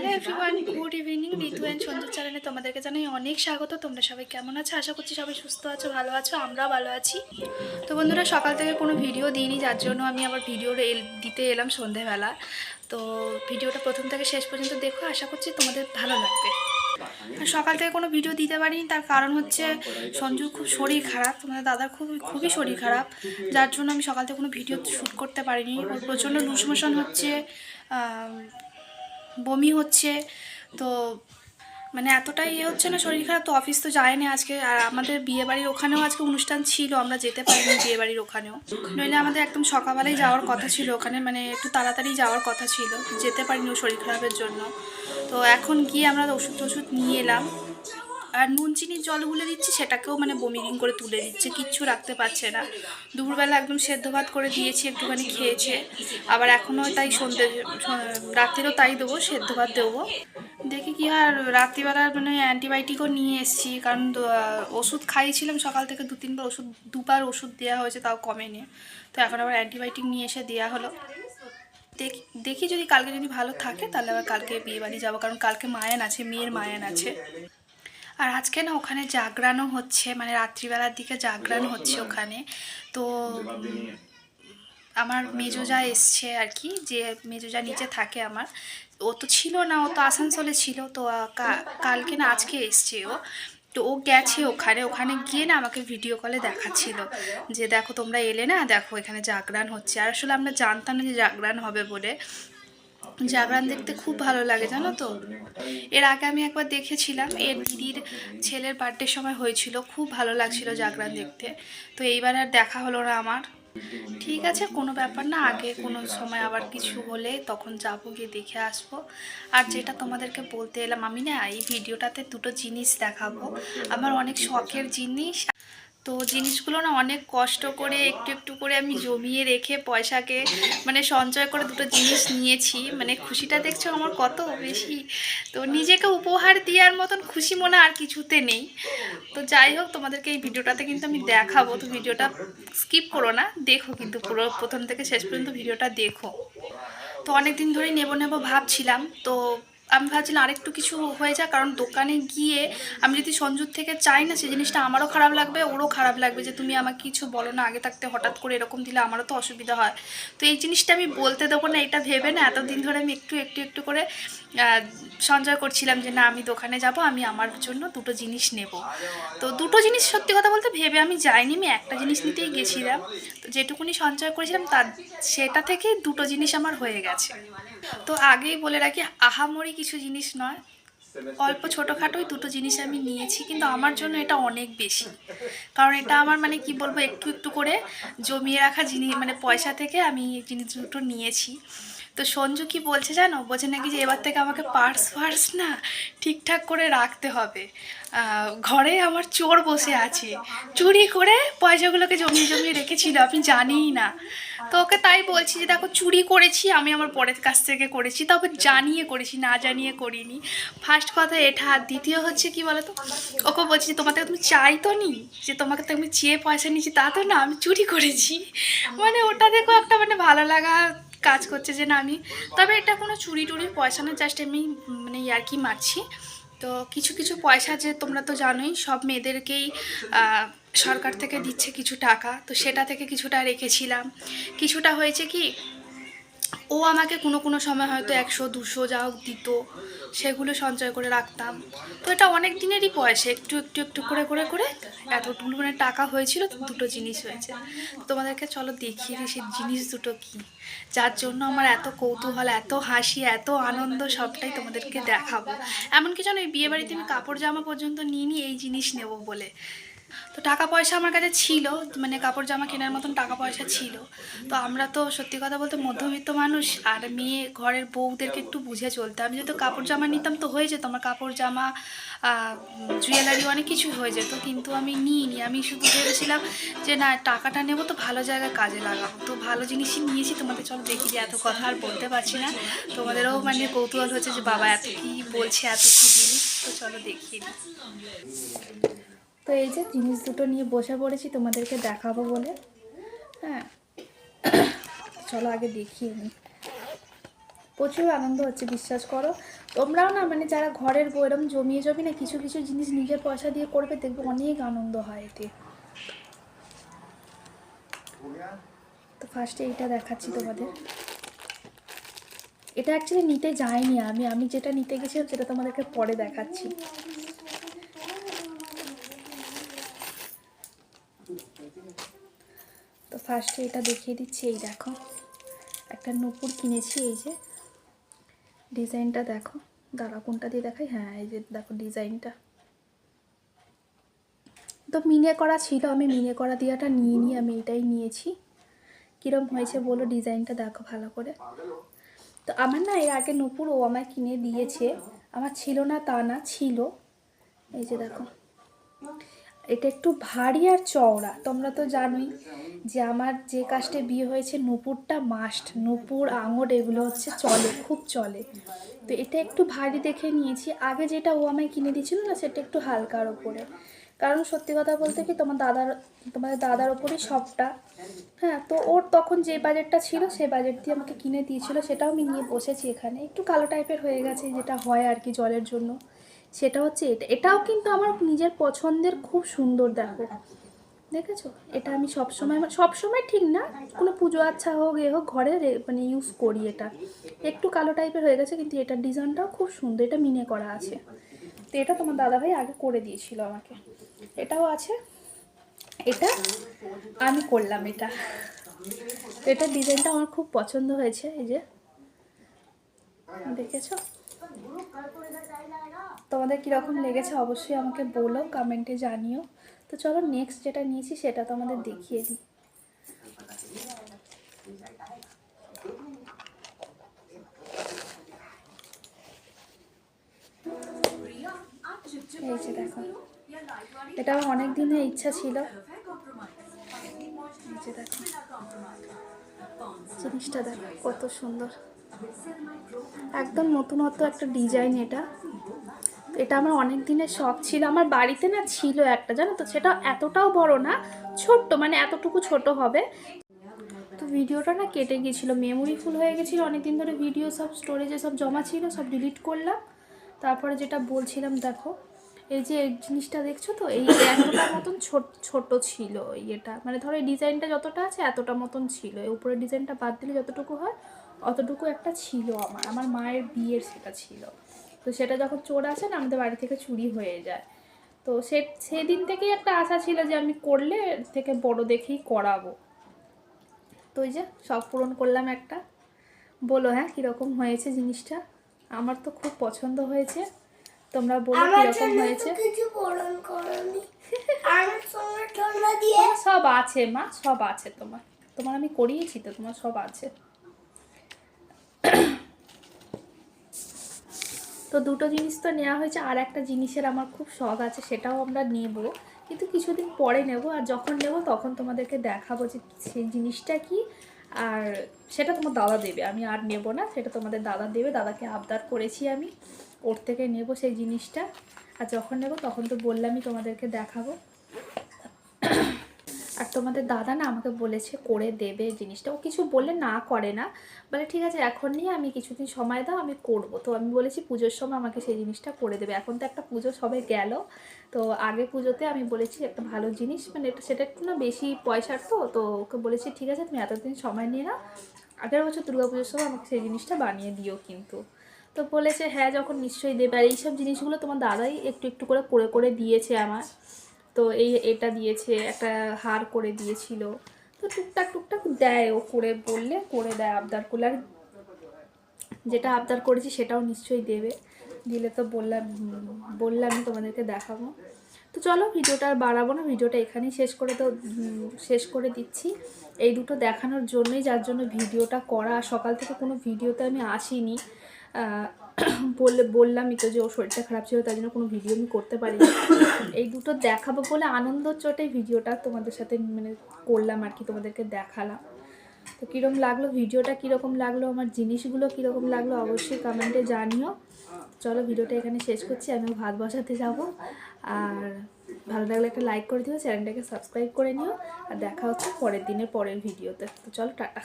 Hello everyone good evening Ritu and Sanju চ্যানেলে তোমাদেরকে জানাই অনেক স্বাগত। তোমরা সবাই কেমন আছো? আশা করছি সবাই সুস্থ আছো ভালো আছো আমরাও ভালো আছি। তো বন্ধুরা সকাল থেকে কোনো ভিডিও দিইনি যার জন্য আমি আবার ভিডিও দিতে এলাম সন্ধেবেলা। তো ভিডিওটা প্রথম থেকে শেষ পর্যন্ত দেখো আশা করছি তোমাদের ভালো লাগবে। আর সকাল থেকে কোনো ভিডিও দিতে পারিনি তার কারণ হচ্ছে সঞ্জুর খুব শরীর খারাপ তোমাদের দাদার খুবই খুবই শরীর খারাপ। যার জন্য আমি সকাল থেকে কোনো ভিডিও শ্যুট করতে পারিনি। ওর প্রচণ্ড লুজ মোশন হচ্ছে বমি হচ্ছে, তো মানে এতটাই ইয়ে হচ্ছে না, শরীর খারাপ, তো অফিস তো যায়নি আজকে। আর আমাদের বিয়ে বাড়ির ওখানেও আজকে অনুষ্ঠান ছিল, আমরা যেতে পারিনি বিয়ে বাড়ির ওখানেও। নইলে আমাদের একদম সকালবেলায় যাওয়ার কথা ছিল ওখানে মানে একটু তাড়াতাড়ি যাওয়ার কথা ছিল। যেতে পারিনি শরীর খারাপের জন্য। তো এখন গিয়ে আমরা ওষুধ টষুধ নিয়ে এলাম। আর নুন চিনির জল গুলে দিচ্ছি, সেটাকেও মানে বমিরিং করে তুলে দিচ্ছে কিচ্ছু রাখতে পারছে না। দুপুরবেলা একদম সেদ্ধ ভাত করে দিয়েছি, একটুখানি খেয়েছে। আবার এখনও তাই সন্ধ্যে রাত্রিরও তাই দেবো, সেদ্ধ ভাত দেবো। দেখি কি আর রাত্রিবেলা মানে অ্যান্টিবায়োটিকও নিয়ে এসেছি, কারণ ওষুধ খাইয়েছিলাম সকাল থেকে দু তিনবার ওষুধ, দুবার ওষুধ দেওয়া হয়েছে, তাও কমেনি। তো এখন আবার অ্যান্টিবায়োটিক নিয়ে এসে দেওয়া হলো। দেখি দেখি যদি কালকে যদি ভালো থাকে, তাহলে আবার কালকে বিয়ে বাড়ি যাব, কারণ কালকে মায়ান আছে, মেয়ের মায়ান আছে। আর আজকে না ওখানে জাগরানও হচ্ছে মানে রাত্রিবেলার দিকে জাগরান হচ্ছে ওখানে। তো আমার মেজোজা এসছে আর কি যে মেজোজা নিচে থাকে আমার। ও তো ছিল না ও তো আসানসোলে ছিল তো কালকে না আজকে এসছে ও। তো ও গেছে ওখানে ওখানে গিয়ে না আমাকে ভিডিও কলে দেখাচ্ছিল যে দেখো তোমরা এলে না দেখো এখানে জাগরান হচ্ছে। আর আসলে আমরা জানতাম না যে জাগরান হবে বলে। জাগরান দেখতে খুব ভালো লাগে, জানো তো? এর আগে আমি একবার দেখেছিলাম, এর দিদির ছেলের বার্থডের সময় হয়েছিল, খুব ভালো লাগছিল জাগরান দেখতে। তো এইবার আর দেখা হলো না আমার। ঠিক আছে, কোনো ব্যাপার না, আগে কোনো সময় আবার কিছু হলে তখন যাব, গিয়ে দেখে আসব। আর যেটা তোমাদেরকে বলতে এলাম, আমি না এই ভিডিওটাতে দুটো জিনিস দেখাবো। আমার অনেক শখের জিনিস। তো জিনিসগুলো না অনেক কষ্ট করে একটু একটু করে আমি জমিয়ে রেখে পয়সাকে মানে সঞ্চয় করে দুটো জিনিস নিয়েছি। মানে খুশিটা দেখছ আমার কত বেশি। তো নিজেকে উপহার দেওয়ার মতন খুশি মনে আর কিছুতে নেই। তো যাই হোক, তোমাদেরকে এই ভিডিওটাতে কিন্তু আমি দেখাবো। তো ভিডিওটা স্কিপ করো না, দেখো কিন্তু পুরো প্রথম থেকে শেষ পর্যন্ত ভিডিওটা দেখো। তো অনেক দিন ধরেই নেব নেব ভাবছিলাম। তো আমি ভাবছিলাম আরেকটু কিছু হয়ে যায় কারণ দোকানে গিয়ে আমি যদি সঞ্জুর থেকে চাই না সেই জিনিসটা আমারও খারাপ লাগবে, ওরও খারাপ লাগবে যে তুমি আমাকে কিছু বলো না, আগে থাকতে হঠাৎ করে এরকম দিলে আমারও তো অসুবিধা হয়। তো এই জিনিসটা আমি বলতে দেবো না, এটা ভেবে না, এতদিন ধরে আমি একটু একটু একটু করে সঞ্চয় করছিলাম যে না, আমি দোকানে যাব, আমি আমার জন্য দুটো জিনিস নেব। তো দুটো জিনিস সত্যি কথা বলতে ভেবে আমি যাইনি, আমি একটা জিনিস নিতেই গেছিলাম। তো যেটুকুনি সঞ্চয় করেছিলাম, তার, সেটা থেকেই দুটো জিনিস আমার হয়ে গেছে। তো আগেই বলে রাখি, আহামরি কিছু জিনিস নয়। অল্প ছোটোখাটোই দুটো জিনিস আমি নিয়েছি, কিন্তু আমার জন্য এটা অনেক বেশি। কারণ এটা আমার মানে কি বলব, একটু একটু করে জমিয়ে রাখা জিনিস মানে পয়সা থেকে আমি জিনিস দুটো নিয়েছি। তো সঞ্জু কি বলছে জানো? বলছে নাকি যে এবার থেকে আমাকে পার্স ফার্স না ঠিকঠাক করে রাখতে হবে। ঘরে আমার চোর বসে আছে। চুরি করে পয়সাগুলোকে জমিয়ে জমিয়ে রেখেছিল আমি জানিই না। তো ওকে তাই বলছি যে, দেখো, চুরি করেছি, আমি আমার পরের কাছ থেকে করেছি, তবে জানিয়ে করেছি, না জানিয়ে করিনি। ফার্স্ট কথা এটা, আর দ্বিতীয় হচ্ছে কি বলতো? ওকে বলছি যে তোমার থেকে তুমি চাই তো নি? যে, তোমাকে তো আমি চেয়ে পয়সা নিয়েছি তা তো না, আমি চুরি করেছি। মানে ওটা দেখো একটা মানে ভালো লাগা কাজ করছে যে না আমি। তবে এটা কোনো চুরি টুরি পয়সা না জাস্ট আমি মানে ইয়ার্কি মারছি। তো কিছু কিছু পয়সা যে তোমরা তো জানোই, সব মেয়েদেরকেই সরকার থেকে দিচ্ছে কিছু টাকা। তো সেটা থেকে কিছুটা রেখেছিলাম। কিছুটা হয়েছে কি ও আমাকে কোনো কোনো সময় হয়তো একশো, দুশো যা হোক দিত, সেগুলো সঞ্চয় করে রাখতাম। তো এটা অনেক দিনেরই পয়সা, একটু একটু একটু করে করে করে এতটুকু মানে টাকা হয়েছিল তো দুটো জিনিস হয়েছে। তোমাদেরকে চলো দেখিয়ে দিই সেই জিনিস দুটো কী। যার জন্য আমার এত কৌতূহল, এত হাসি, এত আনন্দ, সবটাই তোমাদেরকে দেখাবো। এমনকি জানো এই বিয়ে বাড়িতে আমি কাপড় জামা পর্যন্ত নিয়ে নিই এই জিনিস নেব বলে। তো টাকা পয়সা আমার কাছে ছিল মানে কাপড় জামা কেনার মতন টাকা পয়সা ছিল। তো আমরা তো সত্যি কথা বলতে মধ্যবিত্ত মানুষ, আর মেয়ে ঘরের বউদেরকে একটু বুঝে চলতে আমি যেহেতু কাপড় জামা নিতাম তো হয়ে যেত, আমার কাপড় জামা জুয়েলারি অনেক কিছু হয়ে যেত, কিন্তু আমি নিইনি। আমি শুধু ভেবেছিলাম যে না, টাকাটা নেব তো ভালো জায়গায় কাজে লাগাবো। তো ভালো জিনিসই নিয়েছি। তোমাদের চলো দেখি যে এত কথা আর বলতে পারছি না। তোমাদেরও মানে কৌতূহল হচ্ছে যে বাবা এত কি বলছে, এত কি জিনিস। তো চলো দেখিয়ে দিই। তো এই যে জিনিস দুটো নিয়ে বসে পড়েছি, তোমাদেরকে দেখাবো বলে। হ্যাঁ। চলো আগে দেখিয়ে নিই প্রচুর আনন্দ হচ্ছে, বিশ্বাস করো। তোমরাও না মানে যারা ঘরের বউ এরকম জমিয়ে জমি না কিছু কিছু জিনিস নিজের পয়সা দিয়ে করবে, দেখবে অনেক আনন্দ হয় এতে। তো ফার্স্টে এইটা দেখাচ্ছি তোমাদের। এটা অ্যাকচুয়ালি নিতে যাইনি আমি। আমি যেটা নিতে গেছিলাম, সেটা তোমাদেরকে পরে দেখাচ্ছি। তো ফার্স্টে এটা দেখিয়ে দিচ্ছি, এই দেখো। একটা নূপুর কিনেছি, এই যে। ডিজাইনটা দেখো। দাঁড়া, কোনটা দিয়ে দেখাই? হ্যাঁ এই যে দেখো ডিজাইনটা। তো মিনে করা ছিল, আমি মিনে করা দিয়াটা নিয়ে নিয়ে আমি এটাই নিয়েছি। কীরম হয়েছে বলো ডিজাইনটা দেখো ভালো করে। তো আমার না, এর আগে নূপুর ও আমায় কিনে দিয়েছে। আমার ছিল না, তা না, ছিল। এই যে দেখো। এটা একটু ভারী আর চওড়া। তোমরা তো জানোই যে আমার যে কাস্টে বিয়ে হয়েছে, নূপুরটা মাস্ট নূপুর আঙট এগুলো হচ্ছে চলে, খুব চলে। তো এটা একটু ভারী দেখে নিয়েছি। আগে যেটা ও আমায় কিনে দিয়েছিল না, সেটা একটু হালকার ওপরে। কারণ সত্যি কথা বলতে কি, তোমার দাদার, তোমাদের দাদার ওপরই সবটা। হ্যাঁ তো ওর তখন যে বাজেটটা ছিল সেই বাজেট দিয়ে আমাকে কিনে দিয়েছিল, সেটাও আমি নিয়ে বসেছি এখানে। একটু কালো টাইপের হয়ে গেছে, যেটা হয় আর কি জলের জন্য। সেটা হচ্ছে এটা, এটাও কিন্তু আমার নিজের পছন্দের খুব সুন্দর দেখো। দেখেছ? এটা আমি সবসময় সবসময় ঠিক না, কোনো পুজো আচ্ছা হোক, এ হোক, ঘরে মানে ইউজ করি এটা। একটু কালো টাইপের হয়ে গেছে, কিন্তু এটার ডিজাইনটাও খুব সুন্দর, এটা মিনে করা আছে। তো এটা তোমার দাদাভাই আগে করে দিয়েছিল আমাকে। এটাও আছে। এটা আমি করলাম এটা। তো এটার ডিজাইনটা আমার খুব পছন্দ হয়েছে, এই যে। দেখেছ? তোমাদের কীরকম লেগেছে অবশ্যই আমাকে বলো, কমেন্টে জানিও। তো চলো নেক্সট যেটা নিয়েছি সেটা তোমাদের দেখিয়ে দিই। এই যে দেখো, এটা আমার অনেক দিনের ইচ্ছা ছিল। জিনিসটা দেখো, কত সুন্দর। একদম নতুনত্ব একটা ডিজাইন এটা। এটা আমার অনেক দিনের শখ ছিল। আমার বাড়িতে না ছিল একটা, জানো তো? সেটা এতটাও বড় না, ছোট্ট মানে এতটুকু ছোট হবে। তো ভিডিওটা না কেটে গিয়েছিল মেমোরি ফুল হয়ে গেছিল অনেক দিন ধরে ভিডিও সব স্টোরেজে সব জমা ছিল, সব ডিলিট করলাম। তারপরে যেটা বলছিলাম, দেখো, এই যে এই জিনিসটা দেখছ তো, এই এতটা মতন ছোট ছোট ছিল এই এটা মানে ধরো এই ডিজাইনটা যতটা আছে, এতটা মতন ছিল। এই উপরের ডিজাইনটা বাদ দিলে যতটুকু হয়, অতটুকু একটা ছিল আমার। আমার মায়ের বিয়ের সেটা ছিল। তো সেটা যখন চোর আসে না আমাদের বাড়ি থেকে চুরি হয়ে যায়। তো সে সেদিন থেকেই একটা আশা ছিল যে আমি করলে থেকে বড় দেখেই করাবো। তো ওই যে সব পূরণ করলাম একটা। বলো হ্যাঁ কীরকম হয়েছে জিনিসটা? আমার তো খুব পছন্দ হয়েছে। তোমরা বলো কীরকম হয়েছে। কিছু পূরণ করনি। আমার সঙ্গে দিয়ে সব আছে মা সব আছে তোমার। তোমার আমি করিয়েছি তো তোমার সব আছে। তো দুটো জিনিস তো নেওয়া হয়েছে, আর একটা জিনিসের আমার খুব শখ আছে, সেটাও আমরা নেব। কিন্তু কিছুদিন পরে নেব, আর যখন নেব তখন তোমাদেরকে দেখাবো যে সেই জিনিসটা কি, আর সেটা তোমার দাদা দেবে। আমি আর নেব না, সেটা তোমাদের দাদা দেবে, দাদাকে আবদার করেছি আমি। ওর থেকে নেব সেই জিনিসটা। আর যখন নেব তখন তো বললামই তোমাদেরকে দেখাবো। আর তোমাদের দাদা না আমাকে বলেছে করে দেবে জিনিসটা। ও কিছু বললে না করে না। বলে, ঠিক আছে, এখন নিয়ে আমি কিছুদিন সময় দাও, আমি করব। তো আমি বলেছি, পুজোর সময় আমাকে সেই জিনিসটা করে দেবে। এখন তো একটা পুজো সবে গেল। তো আগে পুজোতে আমি বলেছি, একটা ভালো জিনিস। মানে সেটা একটু না বেশি পয়সার তো। তো ওকে বলেছি, ঠিক আছে, তুমি এতদিন সময় নিয়ে নাও। আগের বছর পুজোর সময় আমাকে সেই জিনিসটা বানিয়ে দিও কিন্তু। তো বলেছে হ্যাঁ যখন নিশ্চয়ই দেবে। আর এইসব জিনিসগুলো তোমার দাদাই একটু একটু করে করে করে দিয়েছে আমার। তো এই, এটা দিয়েছে, একটা হার করে দিয়েছিল। তো টুকটাক টুকটাক দেয় ও, করে বললে করে দেয় আবদার করলে। আর যেটা আবদার করেছি সেটাও নিশ্চয়ই দেবে। দিলে তো বললাম বললাম, তোমাদেরকে দেখাবো। তো চলো, ভিডিওটা বাড়াবো না, ভিডিওটা এখানেই শেষ করে তো শেষ করে দিচ্ছি। এই দুটো দেখানোর জন্যই, যার জন্য ভিডিওটা করা, সকাল থেকে কোনো ভিডিওতে আমি আসিনি। বললে, বললামই তো যে ওর শরীরটা খারাপ ছিল, তার জন্য কোনো ভিডিও আমি করতে পারিনি। এই দুটো দেখাবো বলে আনন্দ চোটে ভিডিওটা তোমাদের সাথে মানে করলাম আর কি, তোমাদেরকে দেখালাম। তো কীরকম লাগল? ভিডিওটা কীরকম লাগল? আমার জিনিসগুলো কীরকম লাগল? অবশ্যই কমেন্টে জানিও। চলো ভিডিওটা এখানে শেষ করছি। আমিও ভাত বসাতে যাব। আর ভালো লাগলে একটা লাইক করে দিও, চ্যানেলটাকে সাবস্ক্রাইব করে নিও। আর দেখা হচ্ছে পরের দিনের পরের ভিডিওতে তো চলো, টাটা।